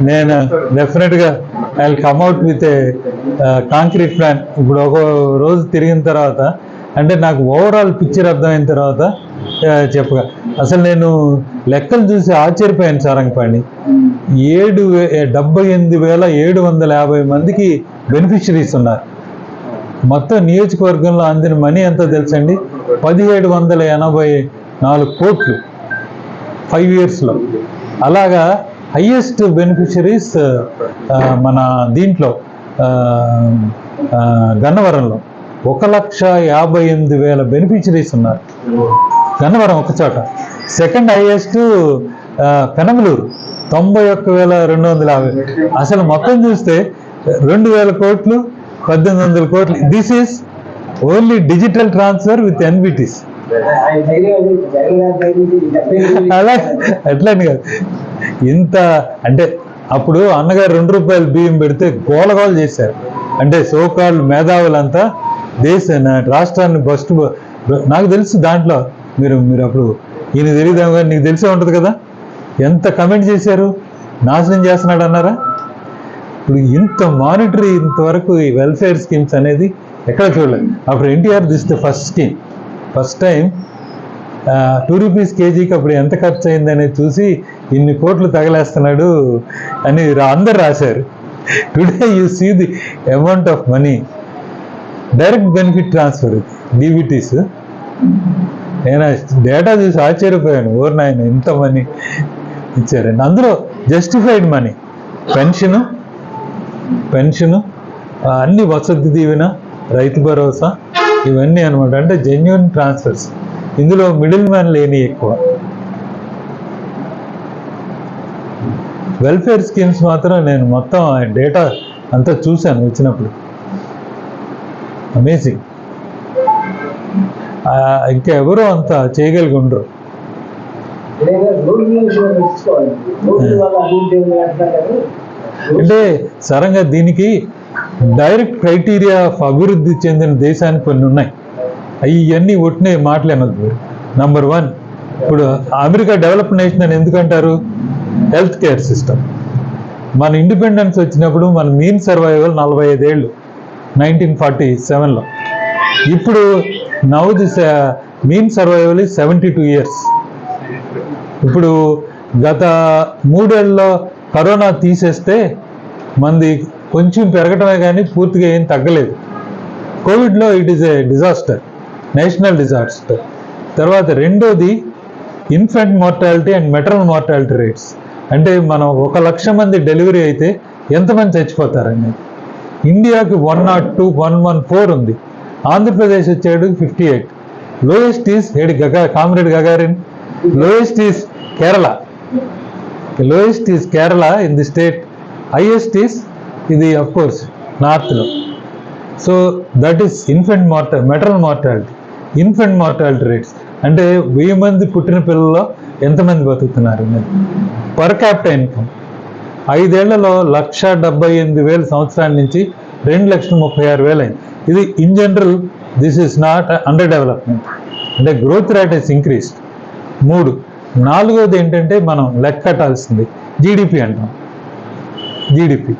నేను డెఫినెట్గా I come out with a concrete plan ఇప్పుడు ఒక రోజు తిరిగిన తర్వాత అంటే నాకు ఓవరాల్ పిక్చర్ అర్థమైన తర్వాత చెప్పగా. అసలు నేను లెక్కలు చూసి ఆశ్చర్యపోయాను సారంగపాణి. ఏడు వే- డెబ్బై ఎనిమిది వేల ఏడు వందల యాభై మందికి బెనిఫిషరీస్ ఉన్నారు. మొత్తం నియోజకవర్గంలో అందిన మనీ ఎంత తెలుసండి? పదిహేడు వందల ఎనభై నాలుగు కోట్లు. ఫైవ్ ఇయర్స్లో అలాగా హయ్యెస్ట్ బెనిఫిషరీస్ మన దీంట్లో గన్నవరంలో ఒక లక్ష యాభై ఎనిమిది వేల బెనిఫిషరీస్ ఉన్నారు. గన్నవరం ఒక చోట. సెకండ్ హైయెస్ట్ పెనమలూరు తొంభై ఒక్క వేల రెండు వందల యాభై. అసలు మొత్తం చూస్తే రెండు వేల కోట్లు పద్దెనిమిది వందల కోట్లు. This is only digital transfer with NBTs అలా అట్లని కాదు. ఇంత అంటే అప్పుడు అన్నగారు రెండు రూపాయలు బియ్యం పెడితే గోలగోల చేశారు. అంటే సోకాళ్ళు మేధావులంతా దేశ నా- రాష్ట్రాన్ని బస్ట్ నాకు తెలుసు దాంట్లో. మీరు మీరు అప్పుడు ఈయన తెలియదాం కానీ నీకు తెలిసే ఉంటుంది కదా. ఎంత కమెంట్ చేశారు? నాశనం చేస్తున్నాడు అన్నారా? ఇప్పుడు ఇంత మానిటరీ ఇంతవరకు ఈ వెల్ఫేర్ స్కీమ్స్ అనేది ఎక్కడ చూడలేదు. అప్పుడు NTR this the first scheme first time two rupees కేజీకి అప్పుడు ఎంత ఖర్చు అయింది అనేది చూసి ఇన్ని కోట్లు తగలేస్తున్నాడు అని రా- అందరు రాశారు. Today you see the amount of money direct benefit transfer DBTs నేను డేటా చూసి ఆశ్చర్యపోయాను. ఓర్ నాయన ఇంత మనీ ఇచ్చారండి అందులో జస్టిఫైడ్ మనీ పెన్షను పెన్షను అన్ని వసతి దీవెన రైతు భరోసా ఇవన్నీ అనమాట అంటే జెన్యున్ ట్రాన్స్ఫర్స్ ఇందులో మిడిల్ మ్యాన్ లేని ఎక్కువ. వెల్ఫేర్ స్కీమ్స్ మాత్రం నేను మొత్తం డేటా అంతా చూశాను వచ్చినప్పుడు అమేజింగ్ ఇంకా ఎవరో అంత చేయగలిగి ఉండరు అంటే సరంగా దీనికి డైరెక్ట్ క్రైటీరియా ఆఫ్ అభివృద్ధి చెందిన దేశానికి కొన్ని ఉన్నాయి. అవన్నీ ఒట్టినే మాట్లాడదు నంబర్ వన్ ఇప్పుడు అమెరికా డెవలప్ నేషన్ అని ఎందుకంటారు? Health care system. మన ఇండిపెండెన్స్ వచ్చినప్పుడు మన మీన్ సర్వైవల్ నలభై ఐదేళ్ళు నైన్టీన్ ఫార్టీ సెవెన్లో. ఇప్పుడు నవ్ ది మీన్ సర్వైవల్ ఈ సెవెంటీ టూ ఇయర్స్. ఇప్పుడు గత మూడేళ్ళలో కరోనా తీసేస్తే మంది కొంచెం పెరగటమే కానీ పూర్తిగా ఏం తగ్గలేదు. కోవిడ్లో it is a disaster national disaster. తర్వాత రెండోది infant mortality and maternal mortality rates. అంటే మనం ఒక లక్ష మంది డెలివరీ అయితే ఎంతమంది చచ్చిపోతారండి? ఇండియాకి one naught two one one four ఉంది. ఆంధ్రప్రదేశ్ వచ్చాడు ఫిఫ్టీ ఎయిట్. లోయెస్ట్ ఈస్ ఏడు Gaga comrade Gagarin. Lowest is Kerala. Lowest is Kerala in the state. Highest is ఇది అఫ్ కోర్స్ నార్త్లో so that is infant mortal maternal mortality infant mortality rates అంటే వెయ్యి మంది పుట్టిన పిల్లల్లో ఎంతమంది బతుకుతున్నారు? పర్ క్యాపిటల్ ఇన్కమ్ ఐదేళ్ళలో లక్ష డెబ్బై ఎనిమిది వేల సంవత్సరాల నుంచి రెండు లక్షల ముప్పై ఆరు వేలు అయింది. ఇది in general this is not under development అంటే గ్రోత్ రేట్ ఇస్ ఇంక్రీస్డ్ మూడు నాలుగోది ఏంటంటే మనం లెక్క కట్టాల్సింది జీడిపి అంటాం. జీడిపి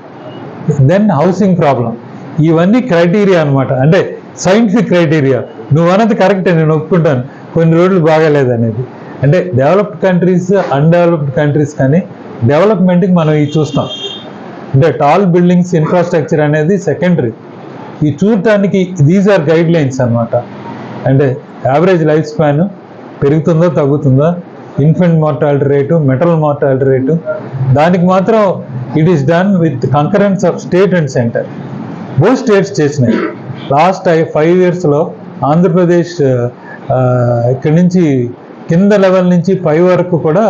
దెన్ హౌసింగ్ ప్రాబ్లం ఇవన్నీ క్రైటీరియా అన్నమాట. అంటే సైంటిఫిక్ క్రైటీరియా నువ్వు అన్నది కరెక్టే నేను ఒప్పుకుంటాను. కొన్ని రోజులు బాగాలేదు అనేది. అంటే డెవలప్డ్ కంట్రీస్ అన్డెవలప్డ్ కంట్రీస్ కానీ డెవలప్మెంట్కి మనం ఇది చూస్తాం. అంటే టాల్ బిల్డింగ్స్ ఇన్ఫ్రాస్ట్రక్చర్ అనేది సెకండరీ ఈ చూడటానికి దీస్ ఆర్ గైడ్ లైన్స్ అనమాట అంటే యావరేజ్ లైఫ్ స్పాన్ పెరుగుతుందో తగ్గుతుందో? Infant mortality rate maternal mortality rate దానికి మాత్రం it is done with concurrence of state and centre both states చేసినాయి. లాస్ట్ ఫైవ్ ఇయర్స్లో ఆంధ్రప్రదేశ్ ఇక్కడి నుంచి కింద లెవెల్ నుంచి పై వరకు కూడా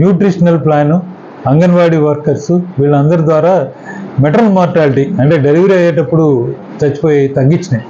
న్యూట్రిషనల్ ప్లాను అంగన్వాడీ వర్కర్స్ వీళ్ళందరి ద్వారా మెటరల్ మార్టాలిటీ అంటే డెలివరీ అయ్యేటప్పుడు చచ్చిపోయి తగ్గించినాయి.